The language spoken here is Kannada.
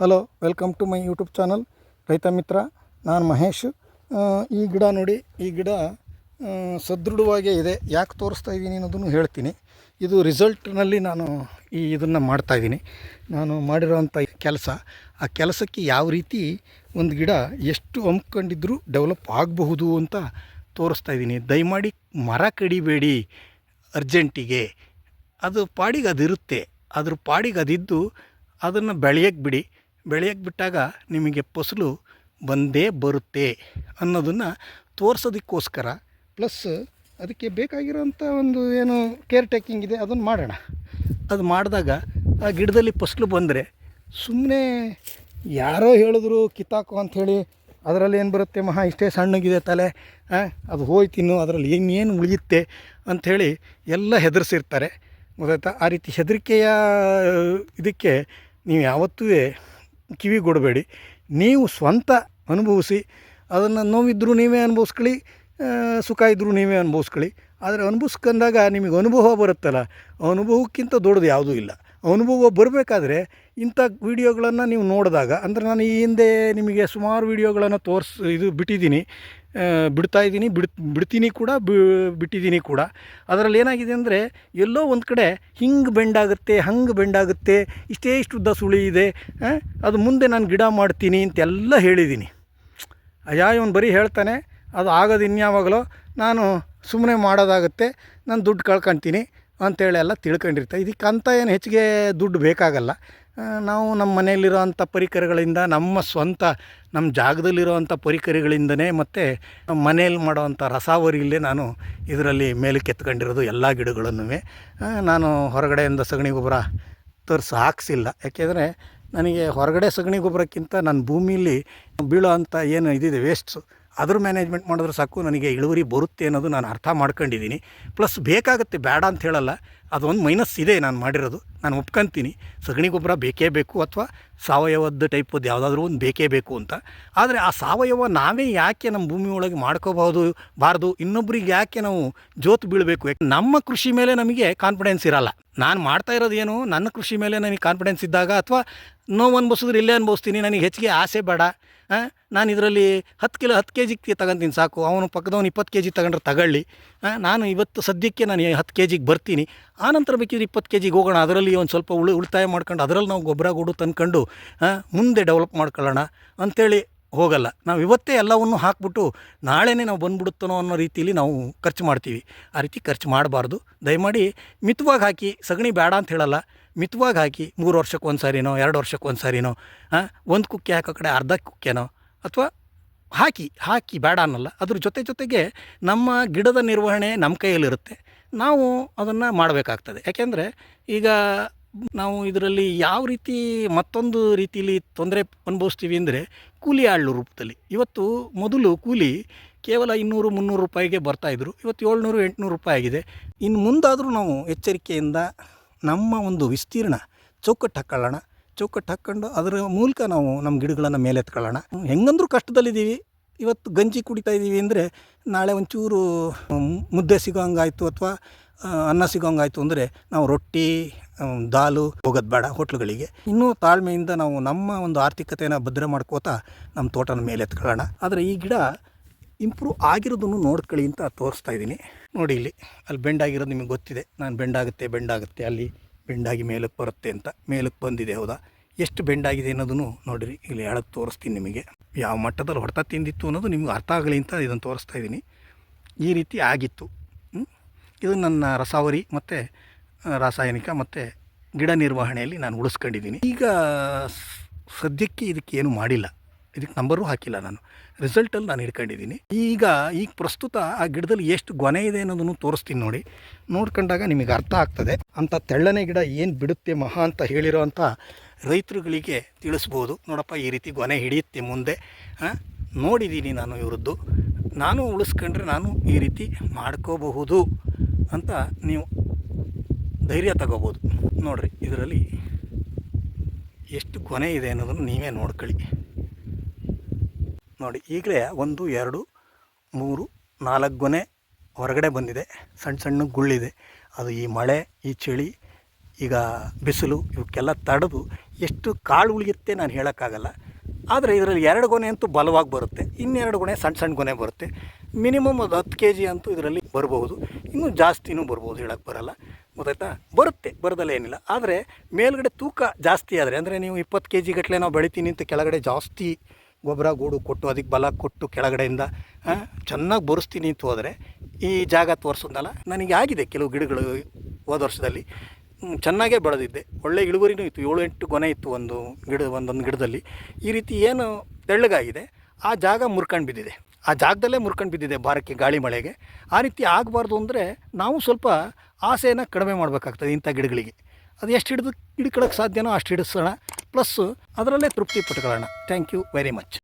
Hello welcome to my YouTube channel ರೈತ ಮಿತ್ರ, ನಾನು ಮಹೇಶ್. ಈ ಗಿಡ ನೋಡಿ, ಈ ಗಿಡ ಸದೃಢವಾಗೇ ಇದೆ. ಯಾಕೆ ತೋರಿಸ್ತಾ ಇದ್ದೀನಿ ಅನ್ನೋದನ್ನು ಹೇಳ್ತೀನಿ. ಇದು ರಿಸಲ್ಟ್ನಲ್ಲಿ ನಾನು ಈ ಇದನ್ನು ಮಾಡ್ತಾಯಿದ್ದೀನಿ ನಾನು ಮಾಡಿರೋವಂಥ ಕೆಲಸ, ಆ ಕೆಲಸಕ್ಕೆ ಯಾವ ರೀತಿ ಒಂದು ಗಿಡ ಎಷ್ಟು ಹಮ್ಕೊಂಡಿದ್ರೂ ಡೆವಲಪ್ ಆಗಬಹುದು ಅಂತ ತೋರಿಸ್ತಾ ಇದ್ದೀನಿ. ದಯಮಾಡಿ ಮರ ಕಡಿಬೇಡಿ ಅರ್ಜೆಂಟಿಗೆ. ಅದು ಪಾಡಿಗೆ ಅದಿರುತ್ತೆ ಅದ್ರ ಪಾಡಿಗೆ ಅದಿದ್ದು ಅದನ್ನು ಬೆಳೆಯಕ್ಕೆ ಬಿಡಿ. ಬೆಳೆಯಕ್ಕೆ ಬಿಟ್ಟಾಗ ನಿಮಗೆ ಫಸಲು ಬಂದೇ ಬರುತ್ತೆ ಅನ್ನೋದನ್ನು ತೋರಿಸೋದಕ್ಕೋಸ್ಕರ ಪ್ಲಸ್ ಅದಕ್ಕೆ ಬೇಕಾಗಿರೋಂಥ ಒಂದು ಏನು ಕೇರ್ ಟೇಕಿಂಗ್ ಇದೆ, ಅದನ್ನು ಮಾಡೋಣ. ಅದು ಮಾಡಿದಾಗ ಆ ಗಿಡದಲ್ಲಿ ಫಸಲು ಬಂದರೆ ಸುಮ್ಮನೆ ಯಾರೋ ಹೇಳಿದ್ರು ಕಿತ್ತಾಕು ಅಂಥೇಳಿ ಅದರಲ್ಲಿ ಏನು ಬರುತ್ತೆ ಮಹಾ, ಇಷ್ಟೇ ಸಣ್ಣಗಿದೆ ತಲೆ ಅದು ಹೋಯ್ತಿನ್ನು ಅದರಲ್ಲಿ ಇನ್ನೇನು ಉಳಿಯುತ್ತೆ? ಅಂಥೇಳಿ ಎಲ್ಲ ಹೆದರ್ಸಿರ್ತಾರೆ. ಗೊತ್ತಾಯ್ತಾ? ಆ ರೀತಿ ಹೆದರಿಕೆಯ, ಇದಕ್ಕೆ ನೀವು ಯಾವತ್ತೂ ಕಿವಿ ಕೊಡಬೇಡಿ. ನೀವು ಸ್ವಂತ ಅನುಭವಿಸಿ, ಅದನ್ನು ನೋವಿದ್ದರೂ ನೀವೇ ಅನುಭವಿಸ್ಕೊಳ್ಳಿ ಸುಖ ಇದ್ದರೂ ನೀವೇ ಅನುಭವಿಸ್ಕೊಳ್ಳಿ. ಆದರೆ ಅನುಭವಿಸ್ಕೊಂಡಾಗ ನಿಮಗೆ ಅನುಭವ ಬರುತ್ತಲ್ಲ. ಅನುಭವಕ್ಕಿಂತ ದೊಡ್ಡದು ಯಾವುದೂ ಇಲ್ಲ. ಅನುಭವ ಬರಬೇಕಾದ್ರೆ ಇಂಥ ವೀಡಿಯೋಗಳನ್ನು ನೀವು ನೋಡಿದಾಗ, ಅಂದರೆ ನಾನು ಈ ಹಿಂದೆ ನಿಮಗೆ ಸುಮಾರು ವೀಡಿಯೋಗಳನ್ನು ತೋರಿಸ್, ಇದು ಬಿಟ್ಟಿದ್ದೀನಿ. ಬಿಡ್ತಾ ಇದ್ದೀನಿ, ಬಿಡ್, ಬಿಡ್ತೀನಿ ಕೂಡ ಬಿಟ್ಟಿದ್ದೀನಿ ಕೂಡ. ಅದರಲ್ಲಿ ಏನಾಗಿದೆ ಅಂದರೆ, ಎಲ್ಲೋ ಒಂದು ಕಡೆ ಹಿಂಗೆ ಬೆಂಡಾಗುತ್ತೆ ಹಂಗೆ ಬೆಂಡಾಗುತ್ತೆ ಇಷ್ಟೇ ಇಷ್ಟು ಉದ್ದ ಸುಳಿ ಇದೆ ಅದು ಮುಂದೆ ನಾನು ಗಿಡ ಮಾಡ್ತೀನಿ ಅಂತೆಲ್ಲ ಹೇಳಿದ್ದೀನಿ. ಅಯ್ಯ, ಇವನು ಬರೀ ಹೇಳ್ತಾನೆ, ಅದು ಆಗೋದು ಇನ್ಯಾವಾಗಲೋ ನಾನು ಸುಮ್ಮನೆ ಮಾಡೋದಾಗುತ್ತೆ, ನಾನು ದುಡ್ಡು ಕಳ್ಕೊತೀನಿ ಅಂತೇಳಿ ಎಲ್ಲ ತಿಳ್ಕೊಂಡಿರ್ತಾರೆ. ಅಂತ ಏನು ಹೆಚ್ಚಿಗೆ ದುಡ್ಡು ಬೇಕಾಗಲ್ಲ. ನಾವು ನಮ್ಮ ಮನೆಯಲ್ಲಿರೋವಂಥ ಪರಿಕರಗಳಿಂದ, ನಮ್ಮ ಸ್ವಂತ, ನಮ್ಮ ಜಾಗದಲ್ಲಿರೋವಂಥ ಪರಿಕರಗಳಿಂದನೇ ಮತ್ತು ನಮ್ಮ ಮನೆಯಲ್ಲಿ ಮಾಡೋವಂಥ ರಸಾವರಿಯಲ್ಲೇ ನಾನು ಇದರಲ್ಲಿ ಮೇಲಕ್ಕೆ ಎತ್ಕೊಂಡಿರೋದು ಎಲ್ಲ ಗಿಡಗಳನ್ನು ನಾನು ಹೊರಗಡೆಯಿಂದ ಸಗಣಿ ಗೊಬ್ಬರ ತರಿಸಿ ಹಾಕ್ಸಿಲ್ಲ. ಯಾಕೆಂದರೆ ನನಗೆ ಹೊರಗಡೆ ಸಗಣಿ ಗೊಬ್ಬರಕ್ಕಿಂತ ನನ್ನ ಭೂಮಿಲಿ ಬೀಳೋ ಅಂಥ ಏನು ಇದಿದೆ ವೇಸ್ಟ್ಸು ಅದ್ರ ಮ್ಯಾನೇಜ್ಮೆಂಟ್ ಮಾಡಿದ್ರೆ ಸಾಕು, ನನಗೆ ಇಳುವರಿ ಬರುತ್ತೆ ಅನ್ನೋದು ನಾನು ಅರ್ಥ ಮಾಡ್ಕೊಂಡಿದ್ದೀನಿ. ಪ್ಲಸ್ ಬೇಕಾಗುತ್ತೆ, ಬೇಡ ಅಂತ ಹೇಳಲ್ಲ. ಅದೊಂದು ಮೈನಸ್ ಇದೆ ನಾನು ಮಾಡಿರೋದು. ನಾನು ಒಪ್ಕೊಂತೀನಿ. ಸಗಣಿ ಗೊಬ್ಬರ ಬೇಕೇ ಬೇಕು ಅಥವಾ ಸಾವಯವದ ಟೈಪದ್ದು ಯಾವುದಾದ್ರೂ ಒಂದು ಬೇಕೇ ಬೇಕು ಅಂತ. ಆದರೆ ಆ ಸಾವಯವ ನಾವೇ ಯಾಕೆ ನಮ್ಮ ಭೂಮಿ ಒಳಗೆ ಮಾಡ್ಕೋಬಹುದು, ಬಾರ್ದು? ಇನ್ನೊಬ್ರಿಗೆ ಯಾಕೆ ನಾವು ಜೋತು ಬೀಳಬೇಕು? ಯಾಕೆ ನಮ್ಮ ಕೃಷಿ ಮೇಲೆ ನಮಗೆ ಕಾನ್ಫಿಡೆನ್ಸ್ ಇರಲ್ಲ. ನಾನು ಮಾಡ್ತಾ ಇರೋದು ಏನು ನನ್ನ ಕೃಷಿ ಮೇಲೆ ನನಗೆ ಕಾನ್ಫಿಡೆನ್ಸ್ ಇದ್ದಾಗ ಅಥವಾ ನೋವು ಅನ್ಭವಿಸಿದ್ರೆ ಇಲ್ಲೇ ಅನ್ಬೋಸ್ತೀನಿ ನನಗೆ ಹೆಚ್ಚಿಗೆ ಆಸೆ ಬೇಡ. ನಾನು ಇದರಲ್ಲಿ ಹತ್ತು ಕಿಲೋ, ಹತ್ತು ಕೆ ಜಿಗೆ ತಗೊಂತೀನಿ ಸಾಕು. ಅವನು ಪಕ್ಕದವನು ಇಪ್ಪತ್ತು ಕೆ ಜಿ ತಗೊಂಡ್ರೆ ತಗೊಳ್ಳಿ. ನಾನು ಇವತ್ತು ಸದ್ಯಕ್ಕೆ ನಾನು ಹತ್ತು ಕೆ ಜಿಗೆ ಬರ್ತೀನಿ. ಆನಂತರ ಬೇಕಿದ್ರೆ ಇಪ್ಪತ್ತು ಕೆ ಜಿಗೆ ಹೋಗೋಣ. ಅದರಲ್ಲಿ ಒಂದು ಸ್ವಲ್ಪ ಉಳಿ ಉಳಿತಾಯ ಮಾಡ್ಕೊಂಡು ಅದರಲ್ಲಿ ನಾವು ಗೊಬ್ಬರ ಗೊಡು ತಂದ್ಕೊಂಡು ಆ, ಮುಂದೆ ಡೆವಲಪ್ ಮಾಡ್ಕೊಳ್ಳೋಣ ಅಂಥೇಳಿ ಹೋಗಲ್ಲ. ನಾವು ಇವತ್ತೇ ಎಲ್ಲವನ್ನು ಹಾಕ್ಬಿಟ್ಟು ನಾಳೆನೇ ನಾವು ಬಂದ್ಬಿಡುತ್ತನೋ ಅನ್ನೋ ರೀತಿಯಲ್ಲಿ ನಾವು ಖರ್ಚು ಮಾಡ್ತೀವಿ. ಆ ರೀತಿ ಖರ್ಚು ಮಾಡಬಾರ್ದು. ದಯಮಾಡಿ ಮಿತವಾಗಿ ಹಾಕಿ ಸಗಣಿ ಬೇಡ ಅಂತ ಹೇಳಲ್ಲ. ಮಿತವಾಗಿ ಹಾಕಿ ಮೂರು ವರ್ಷಕ್ಕೆ ಒಂದು ಸಾರಿನೋ ಎರಡು ವರ್ಷಕ್ಕೆ ಒಂದು ಸಾರಿನೋ ಒಂದು ಕುಕ್ಕೆ ಹಾಕೋ ಕಡೆ ಅರ್ಧ ಕುಕ್ಕೆನೋ ಅಥವಾ ಹಾಕಿ ಹಾಕಿ ಬೇಡ ಅನ್ನಲ್ಲ. ಅದ್ರ ಜೊತೆ ಜೊತೆಗೆ ನಮ್ಮ ಗಿಡದ ನಿರ್ವಹಣೆ ನಮ್ಮ ಕೈಯಲ್ಲಿರುತ್ತೆ. ನಾವು ಅದನ್ನು ಮಾಡಬೇಕಾಗ್ತದೆ. ಯಾಕೆಂದರೆ ಈಗ ನಾವು ಇದರಲ್ಲಿ ಯಾವ ರೀತಿ ಮತ್ತೊಂದು ರೀತಿಯಲ್ಲಿ ತೊಂದರೆ ಅನುಭವಿಸ್ತೀವಿ ಅಂದರೆ ಕೂಲಿ ಆಳು ರೂಪದಲ್ಲಿ. ಇವತ್ತು ಮೊದಲು ಕೂಲಿ ಕೇವಲ ಇನ್ನೂರು, ಮುನ್ನೂರು ರೂಪಾಯಿಗೆ ಬರ್ತಾಯಿದ್ರು ಇವತ್ತು ಏಳ್ನೂರು, ಎಂಟುನೂರು ರೂಪಾಯಿ ಆಗಿದೆ. ಇನ್ನು ಮುಂದಾದರೂ ನಾವು ಎಚ್ಚರಿಕೆಯಿಂದ ನಮ್ಮ ಒಂದು ವಿಸ್ತೀರ್ಣ ಚೌಕಟ್ಟು ಹಾಕ್ಕೊಳ್ಳೋಣ ಚೌಕಟ್ಟು ಹಾಕ್ಕೊಂಡು ಅದರ ಮೂಲಕ ನಾವು ನಮ್ಮ ಗಿಡಗಳನ್ನು ಮೇಲೆತ್ಕೊಳ್ಳೋಣ. ಹೆಂಗಂದ್ರೂ ಕಷ್ಟದಲ್ಲಿದ್ದೀವಿ. ಇವತ್ತು ಗಂಜಿ ಕುಡಿತಾ ಇದ್ದೀವಿ ಅಂದರೆ ನಾಳೆ ಒಂಚೂರು ಮುದ್ದೆ ಸಿಗೋ ಹಂಗಾಯ್ತು ಅಥವಾ ಅನ್ನ ಸಿಗೋ ಹಂಗಾಯಿತು ಅಂದರೆ ನಾವು ರೊಟ್ಟಿ ದಾಲು, ಹೋಗೋದು ಬೇಡ ಹೋಟ್ಲುಗಳಿಗೆ. ಇನ್ನೂ ತಾಳ್ಮೆಯಿಂದ ನಾವು ನಮ್ಮ ಒಂದು ಆರ್ಥಿಕತೆಯನ್ನ ಭದ್ರ ಮಾಡ್ಕೋತಾ ನಮ್ಮ ತೋಟನ ಮೇಲೆ ಎತ್ಕೊಳ್ಳೋಣ. ಆದರೆ ಈ ಗಿಡ ಇಂಪ್ರೂವ್ ಆಗಿರೋದನ್ನು ನೋಡ್ಕೊಳ್ಳಿ ಅಂತ ತೋರಿಸ್ತಾ ಇದ್ದೀನಿ. ನೋಡಿ ಇಲ್ಲಿ, ಅಲ್ಲಿ ಬೆಂಡಾಗಿರೋದು ನಿಮಗೆ ಗೊತ್ತಿದೆ. ನಾನು ಬೆಂಡಾಗುತ್ತೆ ಬೆಂಡಾಗುತ್ತೆ, ಅಲ್ಲಿ ಬೆಂಡಾಗಿ ಮೇಲಕ್ಕೆ ಬರುತ್ತೆ ಅಂತ. ಮೇಲಕ್ಕೆ ಬಂದಿದೆ, ಹೌದಾ? ಎಷ್ಟು ಬೆಂಡಾಗಿದೆ ಅನ್ನೋದನ್ನು ನೋಡಿರಿ. ಇಲ್ಲಿ ಹೇಳಕ್ಕೆ ತೋರಿಸ್ತೀನಿ ನಿಮಗೆ. ಯಾವ ಮಟ್ಟದಲ್ಲಿ ಹೊಡೆತ ತಿಂದಿತ್ತು ಅನ್ನೋದು ನಿಮ್ಗೆ ಅರ್ಥ ಆಗಲಿ ಅಂತ ಇದನ್ನು ತೋರಿಸ್ತಾ ಇದ್ದೀನಿ. ಈ ರೀತಿ ಆಗಿತ್ತು. ಇದು ನನ್ನ ರಸಾವರಿ ಮತ್ತು ರಾಸಾಯನಿಕ ಮತ್ತು ಗಿಡ ನಿರ್ವಹಣೆಯಲ್ಲಿ ನಾನು ಉಳಿಸ್ಕೊಂಡಿದ್ದೀನಿ. ಈಗ ಸದ್ಯಕ್ಕೆ ಇದಕ್ಕೆ ಏನು ಮಾಡಿಲ್ಲ. ಇದಕ್ಕೆ ನಂಬರು ಹಾಕಿಲ್ಲ ನಾನು. ರಿಸಲ್ಟಲ್ಲಿ ನಾನು ಹಿಡ್ಕೊಂಡಿದ್ದೀನಿ. ಈಗ ಈಗ ಪ್ರಸ್ತುತ ಆ ಗಿಡದಲ್ಲಿ ಎಷ್ಟು ಗೊನೆ ಇದೆ ಅನ್ನೋದನ್ನು ತೋರಿಸ್ತೀನಿ ನೋಡಿ. ನೋಡ್ಕೊಂಡಾಗ ನಿಮಗೆ ಅರ್ಥ ಆಗ್ತದೆ. ಅಂಥ ತೆಳ್ಳನೆ ಗಿಡ ಏನು ಬಿಡುತ್ತೆ ಮಹಾ ಅಂತ ಹೇಳಿರೋವಂಥ ರೈತರುಗಳಿಗೆ ತಿಳಿಸ್ಬೋದು. ನೋಡಪ್ಪ, ಈ ರೀತಿ ಗೊನೆ ಹಿಡಿಯುತ್ತೆ ಮುಂದೆ. ನೋಡಿದ್ದೀನಿ ನಾನು ಇವ್ರದ್ದು. ನಾನು ಉಳಿಸ್ಕೊಂಡ್ರೆ ನಾನು ಈ ರೀತಿ ಮಾಡ್ಕೋಬಹುದು ಅಂತ ನೀವು ಧೈರ್ಯ ತಗೋಬೋದು. ನೋಡಿರಿ, ಇದರಲ್ಲಿ ಎಷ್ಟು ಕೊನೆ ಇದೆ ಅನ್ನೋದನ್ನು ನೀವೇ ನೋಡ್ಕೊಳ್ಳಿ. ನೋಡಿ, ಈಗಲೇ ಒಂದು, ಎರಡು, ಮೂರು, ನಾಲ್ಕು ಗೊನೆ ಹೊರಗಡೆ ಬಂದಿದೆ. ಸಣ್ಣ ಸಣ್ಣ ಗುಳ್ಳಿದೆ. ಅದು ಈ ಮಳೆ, ಈ ಚಳಿ ಈಗ ಬಿಸಿಲು ಇವಕ್ಕೆಲ್ಲ ತಡೆದು ಎಷ್ಟು ಕಾಳು ಉಳಿಯುತ್ತೆ ನಾನು ಹೇಳೋಕ್ಕಾಗಲ್ಲ. ಆದರೆ ಇದರಲ್ಲಿ ಎರಡು ಗೊನೆ ಅಂತೂ ಬಲವಾಗಿ ಬರುತ್ತೆ. ಇನ್ನೆರಡು ಗೊನೆ ಸಣ್ಣ ಸಣ್ಣ ಗೊನೆ ಬರುತ್ತೆ. ಮಿನಿಮಮ್ ಅದು ಹತ್ತು ಕೆ ಜಿ ಅಂತೂ ಇದರಲ್ಲಿ ಬರಬಹುದು. ಇನ್ನೂ ಜಾಸ್ತಿನೂ ಬರ್ಬೋದು ಹೇಳಕ್ಕೆ ಬರಲ್ಲ. ಗೊತ್ತಾಯ್ತಾ? ಬರುತ್ತೆ, ಬರೋದಲ್ಲ ಏನಿಲ್ಲ. ಆದರೆ ಮೇಲ್ಗಡೆ ತೂಕ ಜಾಸ್ತಿ ಆದರೆ, ಅಂದರೆ ನೀವು ಇಪ್ಪತ್ತು ಕೆ ಜಿ ಗಟ್ಟಲೆ ನಾವು ಬೆಳಿತೀನಿ ಅಂತ ಕೆಳಗಡೆ ಜಾಸ್ತಿ ಗೊಬ್ಬರ, ಗೂಡು ಕೊಟ್ಟು ಅದಕ್ಕೆ ಬಲ ಕೊಟ್ಟು ಕೆಳಗಡೆಯಿಂದ ಚೆನ್ನಾಗಿ ಬರೆಸ್ತೀನಿ ಅಂತ ಹೋದರೆ ಈ ಜಾಗ ತೋರಿಸೋದಲ್ಲ. ನನಗೆ ಆಗಿದೆ ಕೆಲವು ಗಿಡಗಳು ಹೋದ ವರ್ಷದಲ್ಲಿ. ಚೆನ್ನಾಗೇ ಬೆಳೆದಿದ್ದೆ. ಒಳ್ಳೆ ಇಳುವರಿನೂ ಇತ್ತು. ಏಳು ಎಂಟು ಗೊನೆ ಇತ್ತು ಒಂದು ಗಿಡ, ಒಂದೊಂದು ಗಿಡದಲ್ಲಿ. ಈ ರೀತಿ ಏನು ತೆಳ್ಳಗಾಗಿದೆ. ಆ ಜಾಗ ಮುರ್ಕಂಡು ಬಿದ್ದಿದೆ. ಆ ಜಾಗದಲ್ಲೇ ಮುರ್ಕಂಡು ಬಿದ್ದಿದೆ ಭಾರಕ್ಕೆ ಗಾಳಿ ಮಳೆಗೆ. ಆ ರೀತಿ ಆಗಬಾರ್ದು ಅಂದರೆ ನಾವು ಸ್ವಲ್ಪ ಆಸೆಯನ್ನು ಕಡಿಮೆ ಮಾಡಬೇಕಾಗ್ತದೆ ಇಂಥ ಗಿಡಗಳಿಗೆ. ಅದು ಎಷ್ಟು ಹಿಡಿದು ಹಿಡ್ಕೊಳಕ್ಕೆ ಸಾಧ್ಯನೋ ಅಷ್ಟು ಹಿಡಿಸೋಣ. ಪ್ಲಸ್ಸು ಅದರಲ್ಲೇ ತೃಪ್ತಿ ಪಟ್ಕೊಳ್ಳೋಣ. Thank you very much.